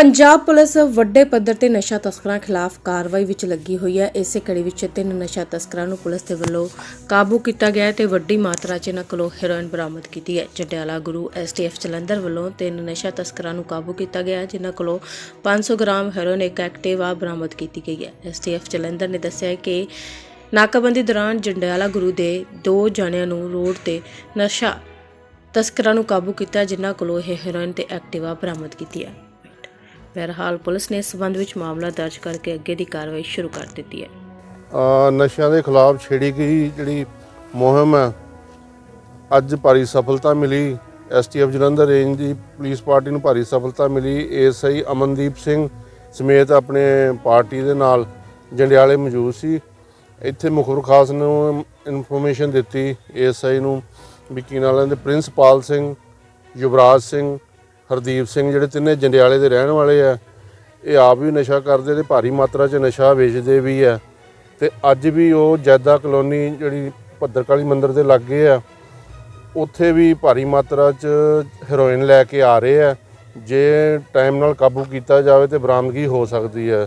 Punjab police ਵੱਡੇ ਪੱਧਰ ਤੇ ਨਸ਼ਾ ਤਸਕਰਾਂ ਖਿਲਾਫ ਕਾਰਵਾਈ ਵਿੱਚ ਲੱਗੀ ਹੋਈ ਹੈ। ਇਸੇ ਕੜੀ ਵਿੱਚ ਤਿੰਨ ਨਸ਼ਾ ਤਸਕਰਾਂ ਨੂੰ ਪੁਲਿਸ ਦੇ ਵੱਲੋਂ ਕਾਬੂ ਕੀਤਾ ਗਿਆ ਹੈ ਤੇ ਵੱਡੀ ਮਾਤਰਾ 'ਚ ਇਹਨਾਂ ਕੋਲੋਂ ਹੈਰੋਇਨ ਬਰਾਮਦ ਕੀਤੀ ਹੈ। ਜੰਡਿਆਲਾ ਗੁਰੂ ਐਸਟੀਐਫ ਜਲੰਧਰ ਵੱਲੋਂ ਤਿੰਨ ਨਸ਼ਾ ਤਸਕਰਾਂ ਨੂੰ ਕਾਬੂ ਕੀਤਾ ਗਿਆ ਹੈ, ਜਿਨ੍ਹਾਂ ਕੋਲੋਂ 500 ਗ੍ਰਾਮ ਹੈਰੋਇਨ, ਇੱਕ ਐਕਟਿਵਾ ਬਰਾਮਦ ਕੀਤੀ ਗਈ ਹੈ। ਐਸਟੀਐਫ ਜਲੰਧਰ ਨੇ ਦੱਸਿਆ ਕਿ ਨਾਕਾਬੰਦੀ ਦੌਰਾਨ ਜੰਡਿਆਲਾ ਗੁਰੂ ਦੇ ਦੋ ਜਣਿਆਂ ਨੂੰ ਰੋਡ ਤੇ ਨਸ਼ਾ ਤਸਕਰਾਂ ਨੂੰ ਕਾਬੂ ਕੀਤਾ, ਜਿਨ੍ਹਾਂ ਕੋਲੋਂ ਇਹ ਹੈਰੋਇਨ ਤੇ ਐਕਟਿਵਾ ਬਰਾਮਦ ਕੀਤੀ ਹੈ। ਬਹਰਹਾਲ ਪੁਲਿਸ ਨੇ ਇਸ ਸੰਬੰਧ ਵਿੱਚ ਮਾਮਲਾ ਦਰਜ ਕਰਕੇ ਅੱਗੇ ਦੀ ਕਾਰਵਾਈ ਸ਼ੁਰੂ ਕਰ ਦਿੱਤੀ ਹੈ। ਅ, ਨਸ਼ਿਆਂ ਦੇ ਖਿਲਾਫ ਛੇੜੀ ਗਈ ਜਿਹੜੀ ਮੁਹਿੰਮ ਹੈ। ਅੱਜ ਭਾਰੀ ਸਫਲਤਾ ਮਿਲੀ। ਐਸਟੀਐਫ ਜਲੰਧਰ ਰੇਂਜ ਦੀ ਪੁਲਿਸ ਪਾਰਟੀ ਨੂੰ ਭਾਰੀ ਸਫਲਤਾ ਮਿਲੀ। ਏਐਸਆਈ ਅਮਨਦੀਪ ਸਿੰਘ ਸਮੇਤ ਆਪਣੇ ਪਾਰਟੀ ਦੇ ਨਾਲ ਜੰਡਿਆਲੇ ਮੌਜੂਦ ਸੀ। ਇੱਥੇ ਮੁਖਬਰ ਖਾਸ ਨੂੰ ਇਨਫੋਰਮੇਸ਼ਨ ਦਿੱਤੀ। ਏਐਸਆਈ ਨੂੰ ਵੀ ਕੀ ਨਾਲ ਦੇ ਪ੍ਰਿੰਸਪਾਲ ਸਿੰਘ ਯੁਵਰਾਜ ਸਿੰਘ ਹਰਦੀਪ ਸਿੰਘ ਜਿਹੜੇ ਤਿੰਨੇ ਜੰਡਿਆਲੇ ਦੇ ਰਹਿਣ ਵਾਲੇ ਆ, ਇਹ ਆਪ ਵੀ ਨਸ਼ਾ ਕਰਦੇ ਤੇ ਭਾਰੀ ਮਾਤਰਾ 'ਚ ਨਸ਼ਾ ਵੇਚਦੇ ਵੀ ਆ। ਤੇ ਅੱਜ ਵੀ ਉਹ ਜੈਦਾ ਕਲੋਨੀ ਜਿਹੜੀ ਭੱਦਰਕਾਲੀ ਮੰਦਿਰ ਦੇ ਲਾਗੇ ਆ, ਉੱਥੇ ਵੀ ਭਾਰੀ ਮਾਤਰਾ 'ਚ ਹੈਰੋਇਨ ਲੈ ਕੇ ਆ ਰਹੇ ਆ। ਜੇ ਟਾਈਮ ਨਾਲ ਕਾਬੂ ਕੀਤਾ ਜਾਵੇ ਤੇ ਬਰਾਮਦਗੀ ਹੋ ਸਕਦੀ ਹੈ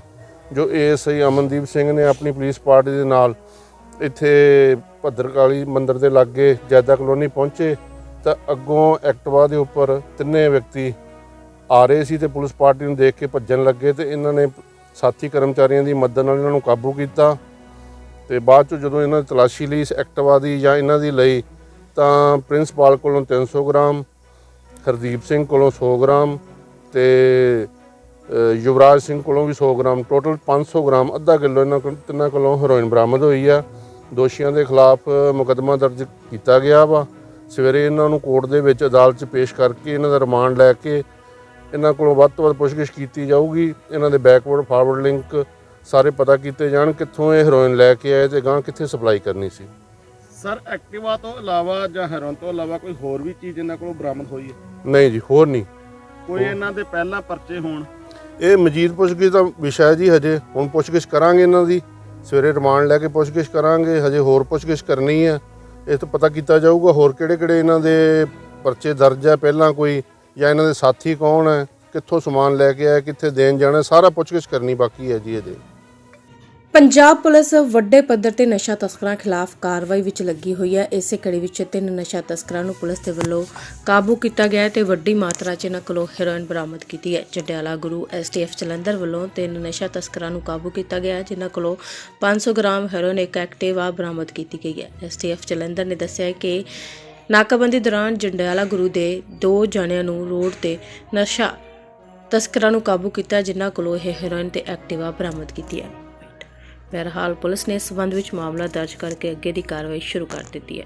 ਜੋ ਏਐਸਆਈ ਅਮਨਦੀਪ ਸਿੰਘ ਨੇ ਆਪਣੀ ਪੁਲਿਸ ਪਾਰਟੀ ਦੇ ਨਾਲ ਇੱਥੇ ਭੱਦਰਕਾਲੀ ਮੰਦਿਰ ਦੇ ਲਾਗੇ ਜੈਦਾ ਕਲੋਨੀ ਪਹੁੰਚੇ ਤਾਂ ਅੱਗੋਂ ਐਕਟਿਵਾ ਦੇ ਉੱਪਰ ਤਿੰਨੇ ਵਿਅਕਤੀ ਆ ਰਹੇ ਸੀ ਤੇ ਪੁਲਿਸ ਪਾਰਟੀ ਨੂੰ ਦੇਖ ਕੇ ਭੱਜਣ ਲੱਗੇ ਤੇ ਇਹਨਾਂ ਨੇ ਸਾਥੀ ਕਰਮਚਾਰੀਆਂ ਦੀ ਮਦਦ ਨਾਲ ਇਹਨਾਂ ਨੂੰ ਕਾਬੂ ਕੀਤਾ। ਤੇ ਬਾਅਦ ਚ ਜਦੋਂ ਇਹਨਾਂ ਦੀ ਤਲਾਸ਼ੀ ਲਈ ਇਸ ਐਕਟਿਵਾ ਦੀ ਜਾਂ ਇਹਨਾਂ ਦੀ ਲਈ, ਤਾਂ ਪ੍ਰਿੰਸਪਾਲ ਕੋਲੋਂ 300 ਗ੍ਰਾਮ, ਹਰਦੀਪ ਸਿੰਘ ਕੋਲੋਂ 100 ਗ੍ਰਾਮ ਤੇ ਯੁਵਰਾਜ ਸਿੰਘ ਕੋਲੋਂ ਵੀ 100 ਗ੍ਰਾਮ, ਟੋਟਲ 500 ਗ੍ਰਾਮ, ਅੱਧਾ ਕਿਲੋ ਇਹਨਾਂ ਕੋਲ, ਤਿੰਨਾਂ ਕੋਲੋਂ ਹੈਰੋਇਨ ਬਰਾਮਦ ਹੋਈ ਆ। ਦੋਸ਼ੀਆਂ ਦੇ ਖਿਲਾਫ ਮੁਕੱਦਮਾ ਦਰਜ ਕੀਤਾ ਗਿਆ ਵਾ। ਸਵੇਰੇ ਇਹਨਾਂ ਨੂੰ ਕੋਰਟ ਦੇ ਵਿੱਚ ਅਦਾਲਤ 'ਚ ਪੇਸ਼ ਕਰਕੇ ਇਹਨਾਂ ਦਾ ਰਿਮਾਂਡ ਲੈ ਕੇ ਇਹਨਾਂ ਕੋਲੋਂ ਵੱਧ ਤੋਂ ਵੱਧ ਪੁੱਛਗਿੱਛ ਕੀਤੀ ਜਾਊਗੀ। ਇਹਨਾਂ ਦੇ ਬੈਕਵਰਡ ਫਾਰਵਰਡ ਲਿੰਕ ਸਾਰੇ ਪਤਾ ਕੀਤੇ ਜਾਣ ਕਿੱਥੋਂ ਇਹ ਹੈਰੋਇਨ ਲੈ ਕੇ ਆਏ ਤੇ ਗਾਂ ਕਿੱਥੇ ਸਪਲਾਈ ਕਰਨੀ ਸੀ। ਸਰ ਐਕਟਿਵਾ ਤੋਂ ਇਲਾਵਾ ਜਾਂ ਹੈਰੋਨ ਤੋਂ ਇਲਾਵਾ ਕੋਈ ਹੋਰ ਵੀ ਚੀਜ਼ ਇਹਨਾਂ ਕੋਲੋਂ ਬਰਾਮਦ ਹੋਈ ਹੈ? ਨਹੀਂ ਜੀ ਹੋਰ ਨਹੀਂ। ਕੋਈ ਇਹਨਾਂ ਦੇ ਪਹਿਲਾਂ ਪਰਚੇ ਹੋਣ? ਇਹ ਮਜੀਦ ਪੁੱਛਗਿੱਛ ਦਾ ਵਿਸ਼ਾ ਹੈ ਜੀ ਹਜੇ। ਹੁਣ ਪੁੱਛਗਿੱਛ ਕਰਾਂਗੇ ਇਹਨਾਂ ਦੀ। ਸਵੇਰੇ ਰਿਮਾਂਡ ਲੈ ਕੇ ਪੁੱਛਗਿੱਛ ਕਰਾਂਗੇ। ਹਜੇ ਹੋਰ ਪੁੱਛਗਿੱਛ ਕਰਨੀ ਹੈ। ਇਹ ਤੋਂ ਪਤਾ ਕੀਤਾ ਜਾਊਗਾ ਹੋਰ ਕਿਹੜੇ ਕਿਹੜੇ ਇਹਨਾਂ ਦੇ ਪਰਚੇ ਦਰਜ ਹੈ ਪਹਿਲਾਂ ਕੋਈ ਜਾਂ ਇਹਨਾਂ ਦੇ ਸਾਥੀ ਕੌਣ ਹੈ, ਕਿੱਥੋਂ ਸਮਾਨ ਲੈ ਕੇ ਆਏ ਕਿੱਥੇ ਦੇਣ ਜਾਣਾ, ਸਾਰਾ ਪੁੱਛਗਿੱਛ ਕਰਨੀ ਬਾਕੀ ਹੈ ਜੀ ਇਹਦੇ। ਪੰਜਾਬ ਪੁਲਿਸ ਵੱਡੇ ਪੱਧਰ ਤੇ ਨਸ਼ਾ ਤਸਕਰਾਂ ਖਿਲਾਫ ਕਾਰਵਾਈ ਵਿੱਚ ਲੱਗੀ ਹੋਈ ਹੈ। ਇਸੇ ਕੜੀ ਵਿੱਚ ਤਿੰਨ ਨਸ਼ਾ ਤਸਕਰਾਂ ਨੂੰ ਪੁਲਿਸ ਦੇ ਵੱਲੋਂ ਕਾਬੂ ਕੀਤਾ ਗਿਆ ਹੈ ਤੇ ਵੱਡੀ ਮਾਤਰਾ 'ਚ ਇਹਨਾਂ ਕੋਲੋਂ ਹੈਰੋਇਨ ਬਰਾਮਦ ਕੀਤੀ ਹੈ। ਜੰਡਿਆਲਾ ਗੁਰੂ ਐਸਟੀਐਫ ਜਲੰਧਰ ਵੱਲੋਂ ਤਿੰਨ ਨਸ਼ਾ ਤਸਕਰਾਂ ਨੂੰ ਕਾਬੂ ਕੀਤਾ ਗਿਆ ਹੈ, ਜਿਨ੍ਹਾਂ ਕੋਲੋਂ 500 ਗ੍ਰਾਮ ਹੈਰੋਇਨ, ਇੱਕ ਐਕਟਿਵਾ ਬਰਾਮਦ ਕੀਤੀ ਗਈ ਹੈ। ਐਸਟੀਐਫ ਜਲੰਧਰ ਨੇ ਦੱਸਿਆ ਕਿ ਨਾਕਾਬੰਦੀ ਦੌਰਾਨ ਜੰਡਿਆਲਾ ਗੁਰੂ ਦੇ ਦੋ ਜਣਿਆਂ ਨੂੰ ਰੋਡ ਤੇ ਨਸ਼ਾ ਤਸਕਰਾਂ ਨੂੰ ਕਾਬੂ ਕੀਤਾ, ਜਿਨ੍ਹਾਂ ਕੋਲੋਂ ਇਹ ਹੈਰੋਇਨ ਤੇ ਐਕਟਿਵਾ ਬਰਾਮਦ ਕੀਤੀ ਹੈ। ਬਹਰਹਾਲ ਪੁਲਿਸ ਨੇ ਇਸ ਸੰਬੰਧ ਵਿੱਚ ਮਾਮਲਾ ਦਰਜ ਕਰਕੇ ਅੱਗੇ ਦੀ ਕਾਰਵਾਈ ਸ਼ੁਰੂ ਕਰ ਦਿੱਤੀ ਹੈ।